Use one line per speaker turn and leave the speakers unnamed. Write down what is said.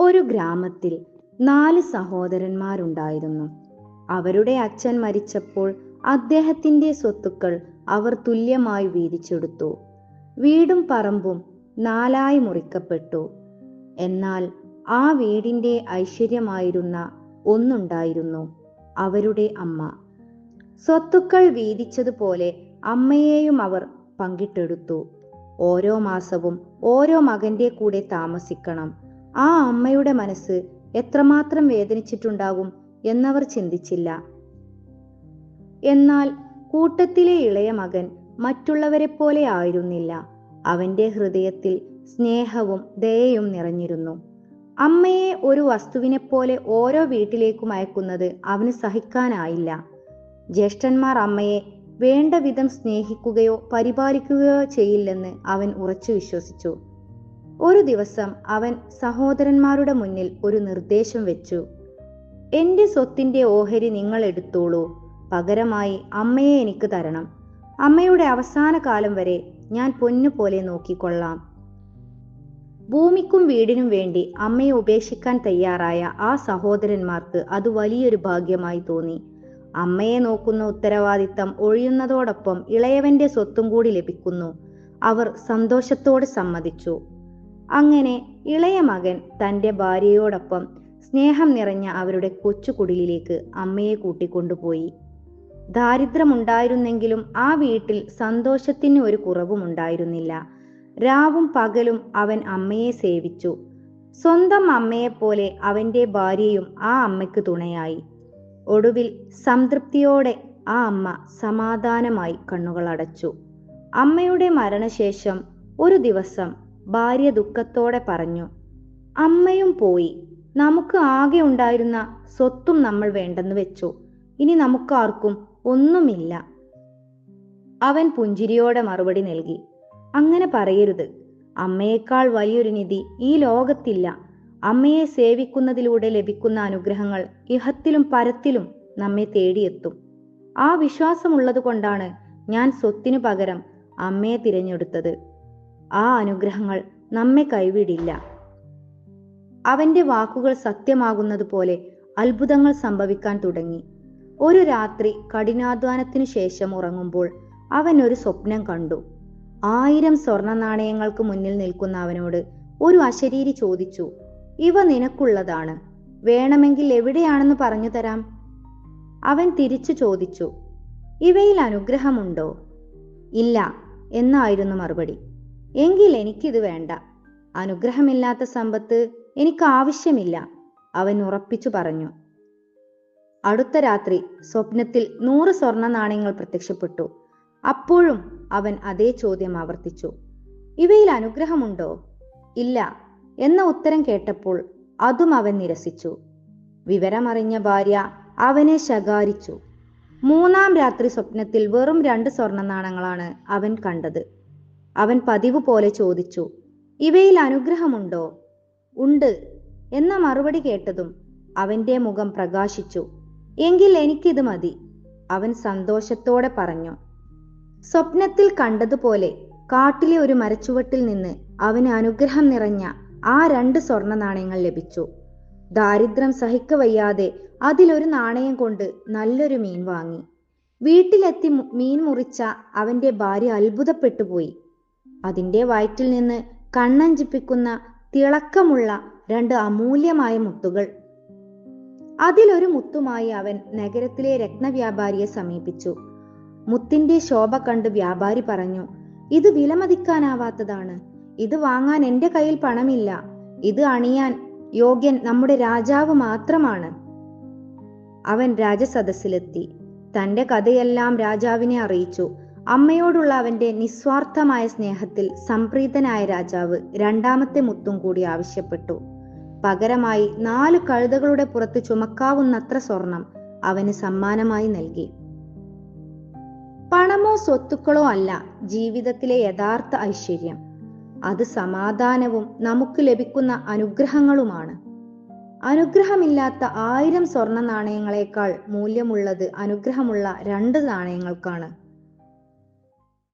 ഒരു ഗ്രാമത്തിൽ നാല് സഹോദരന്മാരുണ്ടായിരുന്നു. അവരുടെ അച്ഛൻ മരിച്ചപ്പോൾ അദ്ദേഹത്തിന്റെ സ്വത്തുക്കൾ അവർ തുല്യമായി വീതിച്ചെടുത്തു. വീടും പറമ്പും നാലായി മുറിക്കപ്പെട്ടു. എന്നാൽ ആ വീടിന്റെ ഐശ്വര്യമായിരുന്ന ഒന്നുണ്ടായിരുന്നു അവരുടെ അമ്മ. സ്വത്തുക്കൾ വീതിച്ചതുപോലെ അമ്മയെയും അവർ പങ്കിട്ടെടുത്തു. ഓരോ മാസവും ഓരോ മകന്റെ കൂടെ താമസിക്കണം. ആ അമ്മയുടെ മനസ്സ് എത്രമാത്രം വേദനിച്ചിട്ടുണ്ടാകും എന്നവർ ചിന്തിച്ചില്ല. എന്നാൽ കൂട്ടത്തിലെ ഇളയ മകൻ മറ്റുള്ളവരെ പോലെ ആയിരുന്നില്ല. അവന്റെ ഹൃദയത്തിൽ സ്നേഹവും ദയയും നിറഞ്ഞിരുന്നു. അമ്മയെ ഒരു വസ്തുവിനെ പോലെ ഓരോ വീട്ടിലേക്കും അയക്കുന്നത് അവന് സഹിക്കാനായില്ല. ജ്യേഷ്ഠന്മാർ അമ്മയെ വേണ്ട വിധം സ്നേഹിക്കുകയോ പരിപാലിക്കുകയോ ചെയ്യില്ലെന്ന് അവൻ ഉറച്ചു വിശ്വസിച്ചു. ഒരു ദിവസം അവൻ സഹോദരന്മാരുടെ മുന്നിൽ ഒരു നിർദ്ദേശം വെച്ചു. എന്റെ സ്വത്തിന്റെ ഓഹരി നിങ്ങൾ എടുത്തോളൂ. പകരമായി അമ്മയെ എനിക്ക് തരണം. അമ്മയുടെ അവസാന കാലം വരെ ഞാൻ പൊന്നു പോലെ നോക്കിക്കൊള്ളാം. ഭൂമിക്കും വീടിനും വേണ്ടി അമ്മയെ ഉപേക്ഷിക്കാൻ തയ്യാറായ ആ സഹോദരന്മാർക്ക് അത് വലിയൊരു ഭാഗ്യമായി തോന്നി. അമ്മയെ നോക്കുന്ന ഉത്തരവാദിത്തം ഒഴിയുന്നതോടൊപ്പം ഇളയവന്റെ സ്വത്തും കൂടി ലഭിക്കുന്നു. അവർ സന്തോഷത്തോടെ സമ്മതിച്ചു. അങ്ങനെ ഇളയ മകൻ തന്റെ ഭാര്യയോടൊപ്പം സ്നേഹം നിറഞ്ഞ അവരുടെ കൊച്ചുകുടിലേക്ക് അമ്മയെ കൂട്ടിക്കൊണ്ടുപോയി. ദാരിദ്ര്യമുണ്ടായിരുന്നെങ്കിലും ആ വീട്ടിൽ സന്തോഷത്തിന് ഒരു കുറവുമുണ്ടായിരുന്നില്ല രാവും പകലും അവൻ അമ്മയെ സേവിച്ചു. സ്വന്തം അമ്മയെപ്പോലെ അവന്റെ ഭാര്യയും ആ അമ്മയ്ക്ക് തുണയായി. ഒടുവിൽ സംതൃപ്തിയോടെ ആ അമ്മ സമാധാനമായി കണ്ണുകൾ അടച്ചു അമ്മയുടെ മരണശേഷം ഒരു ദിവസം ഭാര്യ ദുഃഖത്തോടെ പറഞ്ഞു അമ്മയും പോയി. നമുക്ക് ആകെ ഉണ്ടായിരുന്ന സ്വത്തും നമ്മൾ വേണ്ടെന്ന് വെച്ചു. ഇനി നമുക്കാർക്കും ഒന്നുമില്ല. അവൻ പുഞ്ചിരിയോടെ മറുപടി നൽകി അങ്ങനെ പറയരുത്. അമ്മയേക്കാൾ വലിയൊരു നിധി ഈ ലോകത്തില്ല. അമ്മയെ സേവിക്കുന്നതിലൂടെ ലഭിക്കുന്ന അനുഗ്രഹങ്ങൾ ഇഹത്തിലും പരത്തിലും നമ്മെ തേടിയെത്തും. ആ വിശ്വാസമുള്ളത് കൊണ്ടാണ് ഞാൻ സ്വത്തിനു പകരം അമ്മയെ തിരഞ്ഞെടുത്തത്. ആ അനുഗ്രഹങ്ങൾ നമ്മെ കൈവിടില്ല. അവന്റെ വാക്കുകൾ സത്യമാകുന്നത് പോലെ അത്ഭുതങ്ങൾ സംഭവിക്കാൻ തുടങ്ങി. ഒരു രാത്രി കഠിനാധ്വാനത്തിനു ശേഷം ഉറങ്ങുമ്പോൾ അവൻ ഒരു സ്വപ്നം കണ്ടു. ആയിരം സ്വർണ നാണയങ്ങൾക്ക് മുന്നിൽ നിൽക്കുന്ന അവനോട് ഒരു അശരീരി ചോദിച്ചു ഇവ നിനക്കുള്ളതാണ്. വേണമെങ്കിൽ എവിടെയാണെന്ന് പറഞ്ഞു തരാം? അവൻ തിരിച്ചു ചോദിച്ചു ഇവയിൽ അനുഗ്രഹമുണ്ടോ? ഇല്ല എന്നായിരുന്നു മറുപടി. എങ്കിൽ എനിക്കിത് വേണ്ട. അനുഗ്രഹമില്ലാത്ത സമ്പത്ത് എനിക്ക് ആവശ്യമില്ല അവൻ ഉറപ്പിച്ചു പറഞ്ഞു. അടുത്ത രാത്രി സ്വപ്നത്തിൽ നൂറ് സ്വർണ നാണയങ്ങൾ പ്രത്യക്ഷപ്പെട്ടു. അപ്പോഴും അവൻ അതേ ചോദ്യം ആവർത്തിച്ചു. ഇവയിൽ അനുഗ്രഹമുണ്ടോ? ഇല്ല എന്ന ഉത്തരം കേട്ടപ്പോൾ അതും അവൻ നിരസിച്ചു. വിവരമറിഞ്ഞ ഭാര്യ അവനെ ശകാരിച്ചു. മൂന്നാം രാത്രി സ്വപ്നത്തിൽ വെറും രണ്ട് സ്വർണ നാണങ്ങളാണ് അവൻ കണ്ടത്. അവൻ പതിവ് പോലെ ചോദിച്ചു ഇവയിൽ അനുഗ്രഹമുണ്ടോ? ഉണ്ട് എന്ന മറുപടി കേട്ടതും അവന്റെ മുഖം പ്രകാശിച്ചു. എങ്കിൽ എനിക്കിത് മതി അവൻ സന്തോഷത്തോടെ പറഞ്ഞു. സ്വപ്നത്തിൽ കണ്ടതുപോലെ കാട്ടിലെ ഒരു മരച്ചുവട്ടിൽ നിന്ന് അവന് അനുഗ്രഹം നിറഞ്ഞ ആ രണ്ട് സ്വർണ നാണയങ്ങൾ ലഭിച്ചു. ദാരിദ്ര്യം സഹിക്കവയ്യാതെ അതിലൊരു നാണയം കൊണ്ട് നല്ലൊരു മീൻ വാങ്ങി. വീട്ടിലെത്തി മീൻ മുറിച്ച അവന്റെ ഭാര്യ അത്ഭുതപ്പെട്ടുപോയി. അതിന്റെ വയറ്റിൽ നിന്ന് കണ്ണഞ്ചിപ്പിക്കുന്ന തിളക്കമുള്ള രണ്ട് അമൂല്യമായ മുത്തുകൾ. അതിലൊരു മുത്തുമായി അവൻ നഗരത്തിലെ രത്നവ്യാപാരിയെ സമീപിച്ചു. മുത്തിന്റെ ശോഭ കണ്ട് വ്യാപാരി പറഞ്ഞു ഇത് വിലമതിക്കാനാവാത്തതാണ്. ഇത് വാങ്ങാൻ എന്റെ കയ്യിൽ പണമില്ല. ഇത് അണിയാൻ യോഗ്യൻ നമ്മുടെ രാജാവ് മാത്രമാണ്. അവൻ രാജസദസ്സിലെത്തി. തന്റെ കഥയെല്ലാം രാജാവിനെ അറിയിച്ചു. അമ്മയോടുള്ള അവന്റെ നിസ്വാർത്ഥമായ സ്നേഹത്തിൽ സംപ്രീതനായ രാജാവ് രണ്ടാമത്തെ മുത്തും കൂടി ആവശ്യപ്പെട്ടു. പകരമായി നാല് കഴുതകളുടെ പുറത്ത് ചുമക്കാവുന്നത്ര സ്വർണം അവന് സമ്മാനമായി നൽകി. പണമോ സ്വത്തുക്കളോ അല്ല ജീവിതത്തിലെ യഥാർത്ഥ ഐശ്വര്യം. അത് സമാധാനവും നമുക്ക് ലഭിക്കുന്ന അനുഗ്രഹങ്ങളുമാണ്. അനുഗ്രഹമില്ലാത്ത ആയിരം സ്വർണ നാണയങ്ങളെക്കാൾ മൂല്യമുള്ളത് അനുഗ്രഹമുള്ള രണ്ട് നാണയങ്ങൾക്കാണ്.